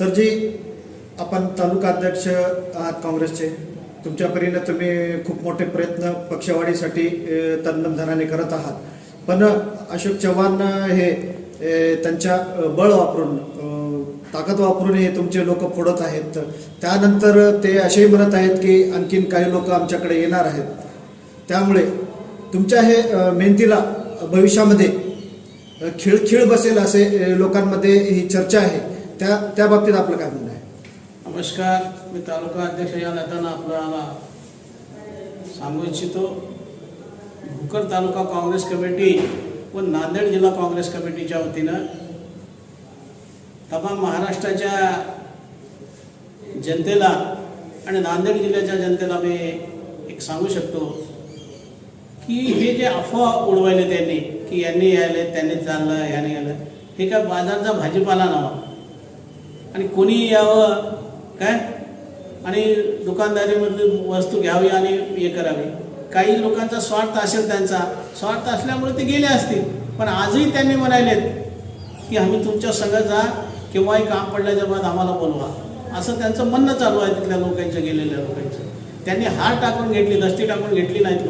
सरजी आपण तालुका अध्यक्ष आहात काँग्रेसचे. तुमच्या परीने तुम्ही खूप मोठे प्रयत्न पक्षवाढीसाठी अ, करत आहात. पण अशोक चव्हाण हे त्यांच्या बळ वापरून ताकद वापरून हे तुमचे लोक फोडत आहेत. त्यानंतर ते असेही म्हणत आहेत की आणखीन काही लोक आमच्याकडे येणार आहेत. त्यामुळे तुमच्या हे मेहनतीला भविष्यामध्ये खिळखिळ बसेल असे लोकांमध्ये ही चर्चा आहे. त्या त्या बाबतीत आपलं काय म्हणणं आहे? नमस्कार मी तालुका अध्यक्ष या नात्यानं आपल्याला सांगू इच्छितो भोकर तालुका काँग्रेस कमिटी व नांदेड जिल्हा काँग्रेस कमिटीच्या वतीनं तमाम महाराष्ट्राच्या जनतेला आणि नांदेड जिल्ह्याच्या जनतेला मी एक सांगू शकतो की हे जे अफवा उडवायले त्यांनी की यांनी यायले त्यांनी चाललं ह्याने यायलं हे काय बाजारचा भाजीपाला नावा आणि कोणी यावं? काय? आणि दुकानदारीमधली वस्तू घ्यावी आणि हे करावी. काही लोकांचा स्वार्थ असेल त्यांचा. स्वार्थ असल्यामुळे ते गेले असतील. पण आजही त्यांनी म्हणालेत की आम्ही तुमच्या संघात जा केव्हाही काम पडल्याच्या बाद आम्हाला बोलवा. असं त्यांचं म्हणणं चालू आहे तिथल्या लोकांचं गेलेल्या लोकांचं. त्यांनी हार टाकून घेतली दस्ती टाकून घेतली नाहीत लोक.